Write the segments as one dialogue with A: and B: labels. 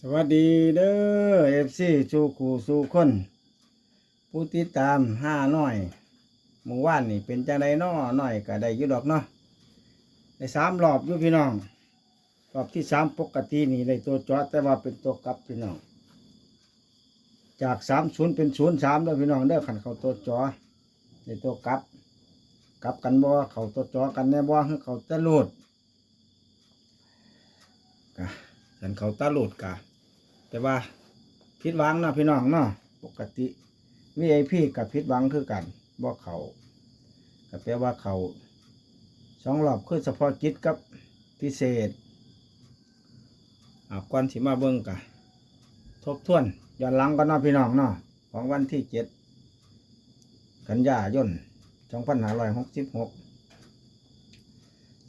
A: สวัสดีเด้อเอฟซีชูคูสูคนผู้ติดตามห้าน้อยเมื่อวานนี่เป็นจังไดน้อน้อยก็ได้อยุดอกเนาะได้สามรอบอยู่พี่น้องรอบที่สามปกตินี่ได้ตัวจอดแต่ว่าเป็นตัวกลับพี่น้อง จากสามศูนย์เป็นศูนย์สามเด้อพี่น้องเด้อขันเขาตัวจอได้ตัวกลับกลับกันบ่เขาตัวจอกันแน่บ่คือเขาตะลูด กะฉันเขาตะลูดกะ แต่ว่าผิดวังเนาะพี่น้องเนาะปกติวีไอพีกับผิดวังคือกันบ่เขาก็แปลว่าเขาสองรอบคือเฉพาะกิจกับพิเศษอาก่อนสิมาเบิ่งกะทบทวนย้อนหลังกันเนาะพี่น้องเนาะของวันที่เจ็ดกันยายนสองพันห้าร้อยหกสิบหก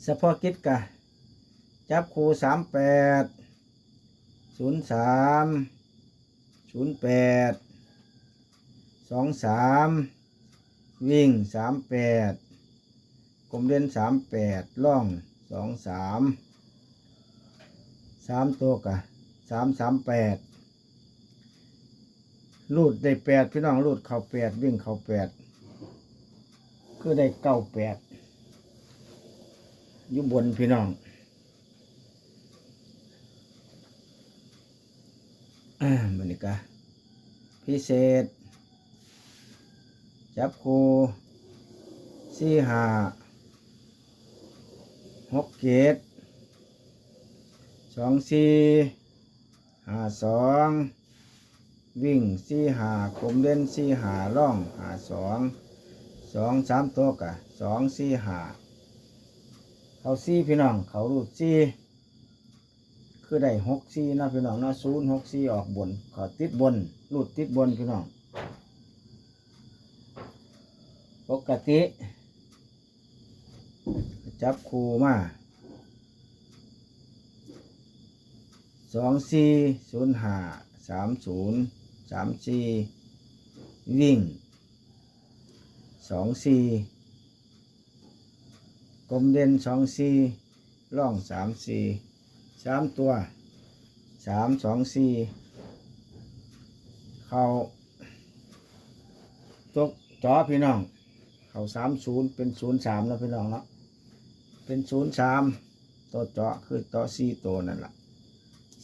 A: เฉพาะกิจกะจับคูสามแปด ศูนย์สามศูนย์แปดสองสามวิ่งสามแปดกลมเด่นสามแปดล่องสองสามสามตัวกะสามสามแปดรูดได้แปดพี่น้องรูดเข่าแปดวิ่งเข่าแปดคือได้เก้าแปดอยู่บนพี่น้อง อ่า มันนี่กะพิเศษ จับคูสี่หาหกเกตสองสี่หาสองวิ่งสี่หากลมเล่นสี่หาล่องหาสองสองสามตัวกะสองสี่หาเขาสี่พี่น้องเขารูดสี่ คือได้หกสี่นะพี่น้องนะศูนย์หกสี่ออกบนขอติดบนรูดติดบนพี่น้อง ปกติ จับคูมาสองสี่ศูนย์ห้าสามศูนย์สามสี่วิ่งสองสี่กลมเด่นสองสี่ล่องสามสี่ สามตัวสามสองสี่เขาตกจอพี่น้อง เขาสามศูนย์เป็นศูนย์สามแล้วพี่น้องเนาะเป็นศูนย์สามตัวจาะคือตัวสี่ตัวนั่นแหละ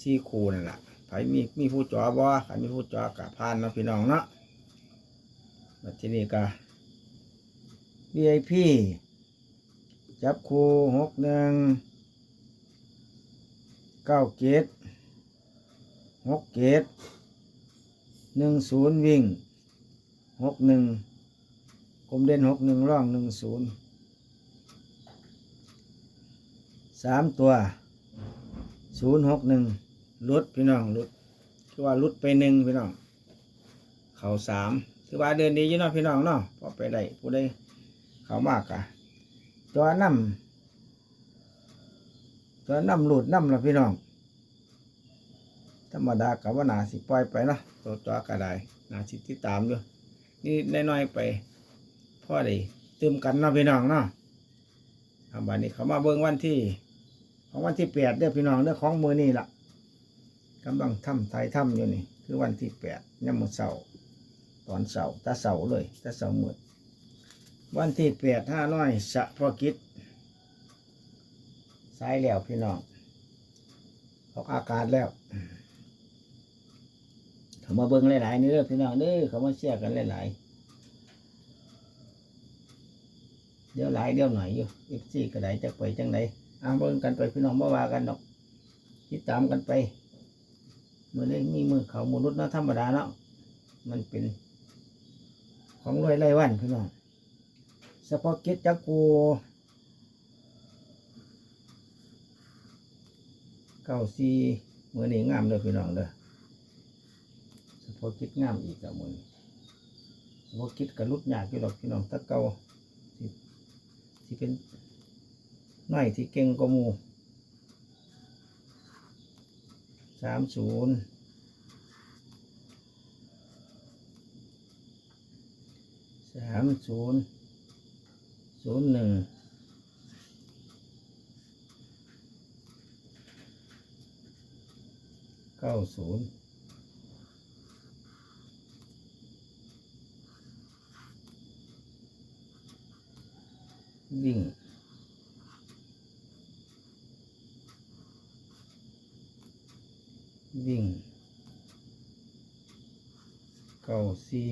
A: สี่คูนั่นแหละไผมีมีผู้จาะบ่ขันมีผู้จาะกับพานนะพี่น้องเนาะมาที่นี่ก็ VIP จับคูหกหนึ่ง เก้าเกตหกเกตหนึ่งศูนย์วิ่งหกหนึ่งกลมเด่นหกหนึ่งร่องหนึ่งศูนย์สามตัวศูนย์หกหนึ่งลุดพี่น้องลุดคือว่าลุดไปหนึ่งพี่น้อง เข่าสามคือว่าเดินดีอยู่เนาะพี่น้องเนาะพอไปได้ผู้ได้เขามากอะตัวน้ำ ตัวน้ำหลุดน้ำละพี่น้อง ธรรมดากับว่านาสิปล่อยไปเนาะตัวจอกระไดนาสิติดตามอยู่นี่น้อยๆไปพ่อได้เติมกันเนาะพี่น้องเนาะเอาบัดนี้เขามาเบิ่งวันที่ ของวันที่แปดเด้อพี่น้องเด้อของมือนี่ล่ะกำลังทำไทยทำอยู่นี่ คือวันที่แปดยามมื้อเสาร์ตอนเสาร์ตาเสาร์เลยตาเสาร์มืดวันที่แปดห้าน้อยสะพอกิจ สายแล้วพี่น้องออกอากาศแล้วเขามาเบิ้งหลายๆนี่เด้อพี่น้องเด้อเขามาเชียร์กันหลายๆเดี๋ยวหลายเดี๋ยวหน่อยอยู่อีกสี่ก็ได้จะไปจังไหนอ่าเบิ้งกันไปพี่น้องบ่ว่ากันดอกติดตามกันไปเมื่อนี้มีมือเขามนุษย์นะธรรมดาเนาะมันเป็นของรวยไร่วันพี่น้องเฉพาะกิจจักกู เก้าซีมือนี้งามเลยพี่น้องเด้อเฉพาะคิดงามอีกกับมือเฉพาะคิดกับรุดยากอยู่หรอกพี่น้องตะเกาสิสิเป็นน้อยที่เก่งกว่าหมูสามศูนย์สามศูนย์ศูนย์หนึ่ง เก้าศูนย์วิ่งวิ่งเก้าสี่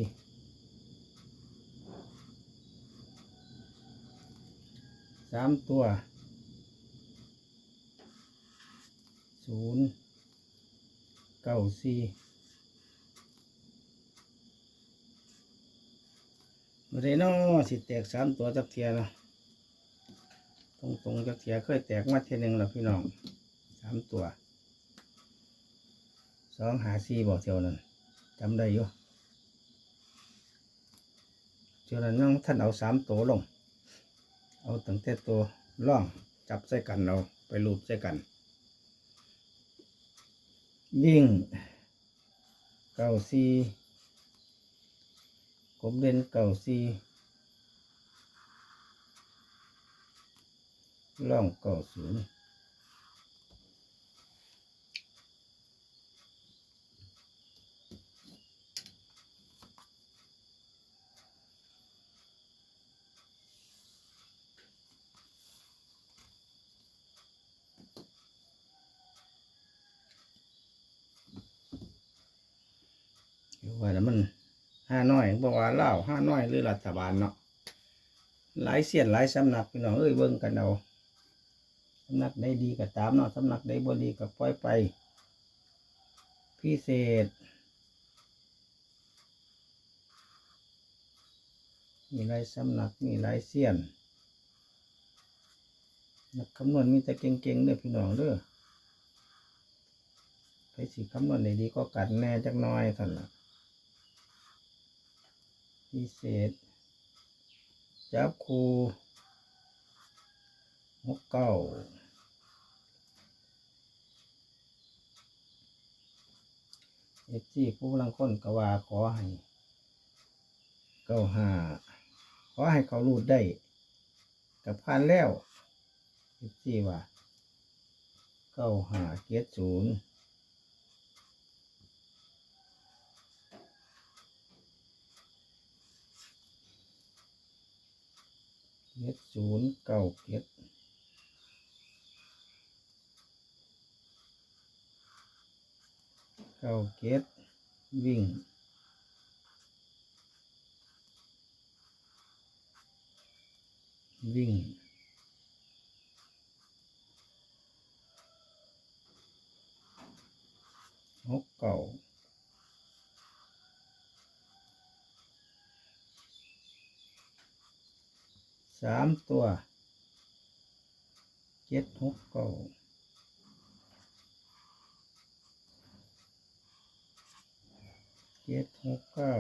A: สามตัวศูนย์เก้าสี่มาเรนอสิแตกสามตัวจักเทียนะตรงตรงๆจักเทียเคยแตกมาเทียหนึ่งแล้วพี่น้องสามตัวสองหาสี่บอกเที่ยวนั้นจำได้อยู่เที่ยวนั้นยังท่านเอาสามตัวลง เอาตั้งแต่ตัวล่องจับใส่กันเราไปรูปใส่กัน วิ่งเก่าซีกบเด่นเก่าซีล่องเก่าศูนย์ว่าแล้วมันห้าน้อยบอกว่าเล่าวห้าน้อยหรือรัฐบาลเนาะหลายเสียนหลายสำนักพี่น้องเอ้ยเบิ่งกันเอาสำนักใดดีก็ตามเนาะสำนักใดบ่ดีก็ปล่อยไป พิเศษมีหลายสำนักมีหลายเสียนนักคำนวณมีแต่เก่งๆเด้อพี่น้องเด้อไปสิคำนวณได้ดีก็กัดแน่จักน้อยท่านละ พิเศษ จับคูหกเก้าเอฟซีผู้ลังคนกว่าขอให้เก้าห้าขอให้เขารูดได้ กับพันแล้วเอฟซีว่าเก้าห้าเกียรศูนย์ เจ็ดศูนย์เก้าเจ็ดเก้าเจ็ดวิ่งวิ่งหกเก้า สามตัวเจ็ดหกเก้าเจ็ดหกเก้า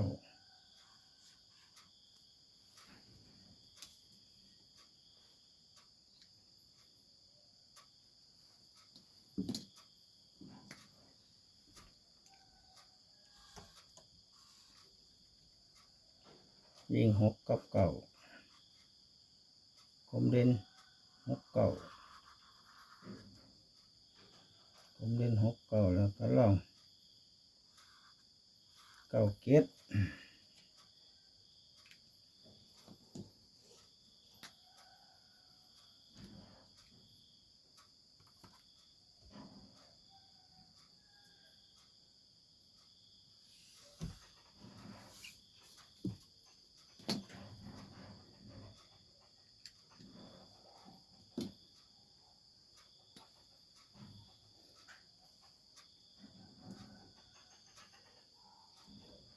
A: ยิงหกกับเก้า ผมเล่นหกเก่าผมเล่นหกเก่าแล้วก็ลองเก่าเก็ด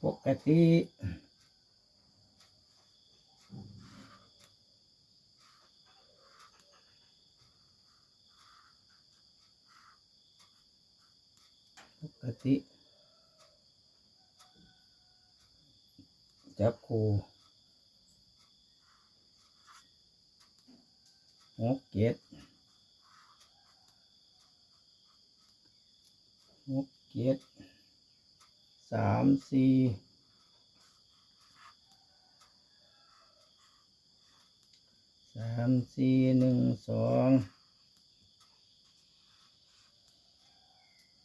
A: ปกติปกติ จับคูหกเจ็ดหกเจ็ด สามสี่สามสี่หนึ่งสอง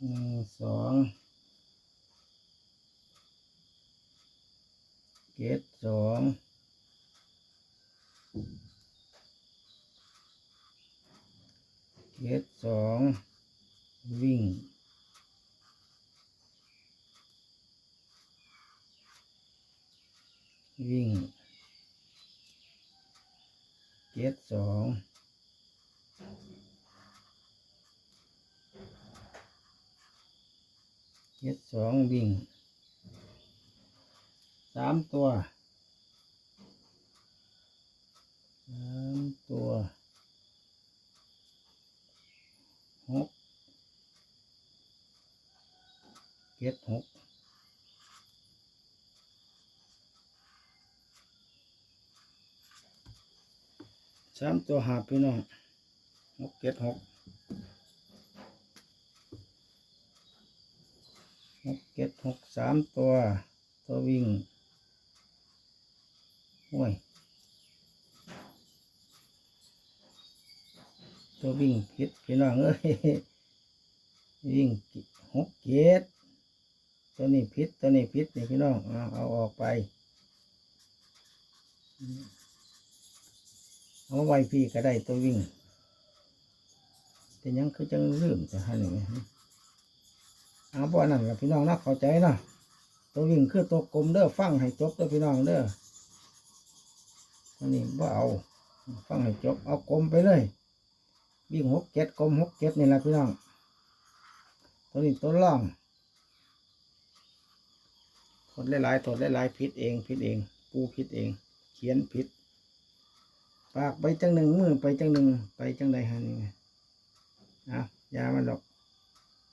A: หนึ่งสองเกตสองเกตสองวิ่ง วิ่งเจ็ดสองเจ็ดสองวิ่งสามตัวสามตัวหกเจ็ดหก สามตัวหาพี่น้องหกเจ็ดหกหกเจ็ดหกสามตัว ตัววิ่งห้วยตัววิ่งผิดพี่น้องเอ้ยวิ่งหกเจ็ดตัวนี้ผิดตัวนี้ผิดนี่พี่น้องเอาเอาออกไป เอาไว้พี่ก็ได้ตัววิ่ง แต่ยังคือจังลืมจะหันอย่างนี้เอาบ่นั่นละพี่น้องนะเข้าใจนะตัววิ่งคือตัวกลมเด้อฟังให้จบเด้อพี่น้องเด้ออันนี้บ่เอา ฟังให้จบเอากลมไปเลยวิ่งหกเจ็ดกลมหกเจ็ดนี่แหละพี่น้อง ตัวนี้ตัวล่องถดหลายๆถดหลายๆผิดเองผิดเอง ปูผิดเอง เขียนผิด ปากไปจังหนึ่งมือไปจังหนึ่งไปจังใดฮะนี่ไงเอายามันหรอก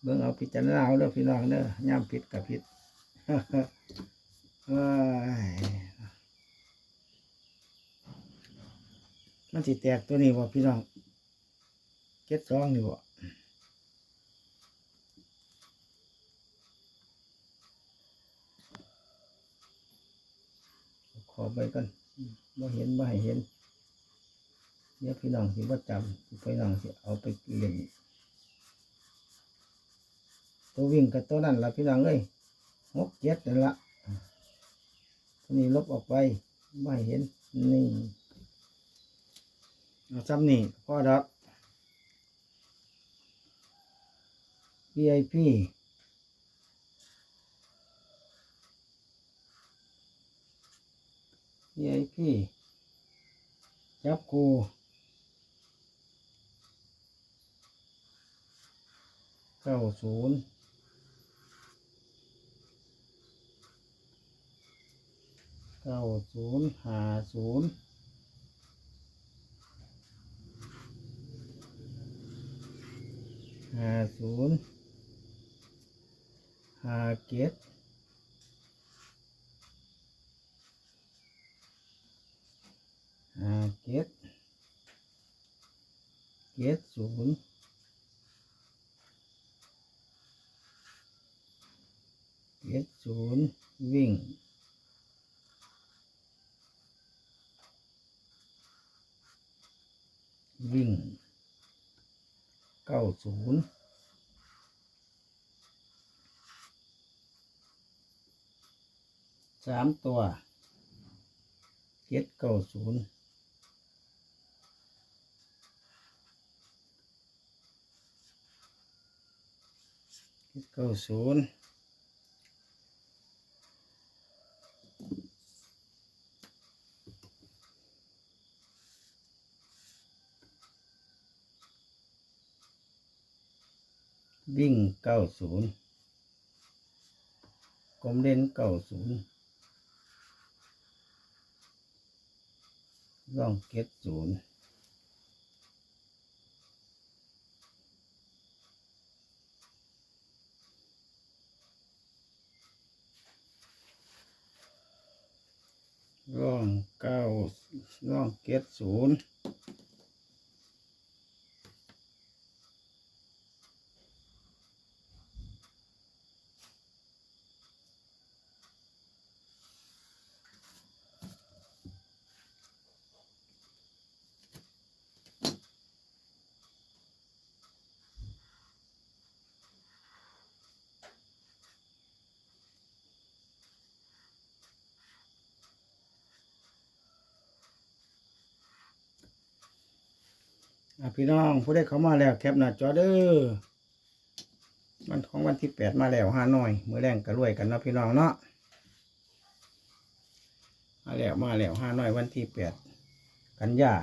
A: เบิ่งเอาพิจารณาเอาเด้อพี่น้องเด้อย่ามผิดกับผิดเอ้ยมันสิแตกตัวนี้บ่พี่น้องเก็ดซองนี่บ่ขอไปก่อนบ่เห็นบ่ให้เห็น เดี๋ยพี่น้องสิว่าจำพี่น้องสิเอาไปเล่นตัววิ่งกับตัวนั่นละพี่น้องเอ้ยหกเจ็ดนั่นละตัวนี้ลบออกไปไม่เห็นนี่เอาซ้ำนี่พ่อดับ VIP VIP จับกู เก้าศูนย์เก้าศูนย์ห้าศูนย์ห้าศูนย์ห้าเจ็ดห้าเจ็ดเจ็ดศูนย์เจ็ด ศูนย์วิ่งวิ่งเก้าศูนย์สามตัวเจ็ดเก้าศูนย์เก้าศูนย์ วิ่งเก้าศูนย์กลมเด่นเก้าศูนย์ร่องเก็ดศูนย์ร่องเก้าร่องเกตศูนย์ พี่น้องผู้ได้เข้ามาแล้วแคปหน้าจอเด้อวันของวันที่แปดมาแล้วห้าน้อยมือแรงก็รวยกันเนาะพี่น้องเนาะมาแล้วมาแล้วห้าน้อยวันที่แปดกันยา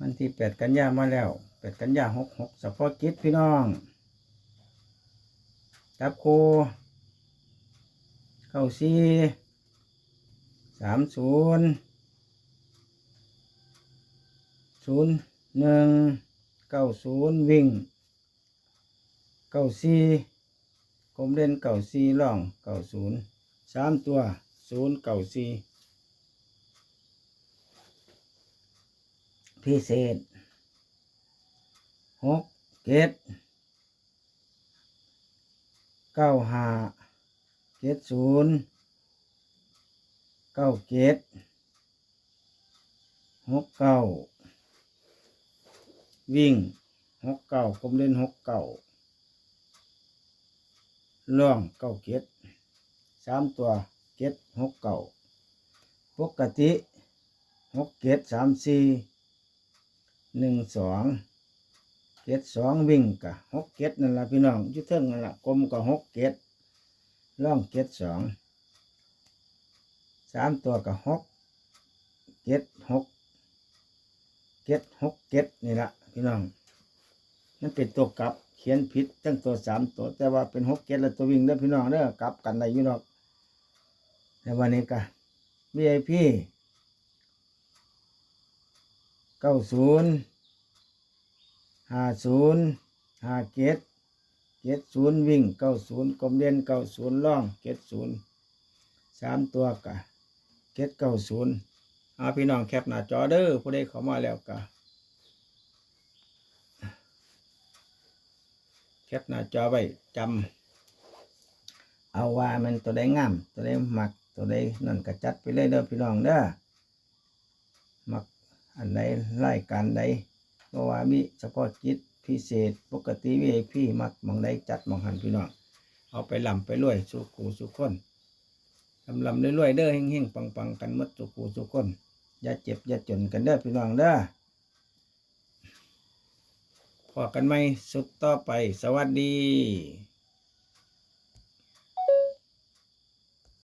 A: วันที่แปดกันยามาแล้วแปดกันยาหกหกเฉพาะกิจพี่น้องจับโคเก้าสี่สามศูนย์ ศูนย์หนึ่งเก้าศูนย์วิ่งเก้าสี่กลมเล่นเก้าสี่ล่องเก้าศูนย์สามตัวศูนย์เก้าสี่พิเศษหกเจ็ดเก้าห้าเจ็ดศูนย์เก้าเจ็ดหกเก้า วิ่งหกเก้ากลมเล่นหกเก้าล่องเก้าเจ็ดสามตัวเจ็ดหกเก้าปกติหกเจ็ดสามสี่หนึ่งสองเจ็ดสองวิ่งกะหกเจ็ดนั่นละพี่น้องยุทเทิงนั่นละกลมกับหกเจ็ดล่องเจ็ดสองสามตัวกับหกเจ็ดหกเจ็ดหกเจ็ดนี่ละ พี่น้องนั่นเป็นตัวกลับ เขียนผิดตั้งตัวสามตัว แต่ว่าเป็นหกเจ็ดแล้วตัววิ่งเด้อพี่น้องเด้อกลับกันได้อยู่ดอกในวันนี้กะ VIP เก้าศูนย์ห้าศูนย์ห้าเจ็ดเจ็ดศูนย์วิ่งเก้าศูนย์กลมเด่นเก้าศูนย์ล่องเจ็ดศูนย์สามตัวกะเจ็ดเก้าศูนย์อาพี่น้องแคปหน้าจอเด้อผู้ใดเข้ามาแล้วกะ แคปหน้าจอไว้จำเอาว่ามันตัวใดงาม ตัวใดหมักตัวใดนั่นก็จัดไปเลยเด้อพี่น้องเด้อหมักอันใดรายการใดเพราะว่ามีเฉพาะจิตพิเศษปกติวีไอพีมักมองใดจัดมองหันพี่น้องเอาไปลำไปรวยสู่กูสู่คนลำลำรวยๆเด้อเฮงๆปังๆกันหมดสู่กูสู่คนอย่าเจ็บอย่าจนกันเด้อพี่น้องเด้อ อกันไหมสุดต่อไป สวัสดี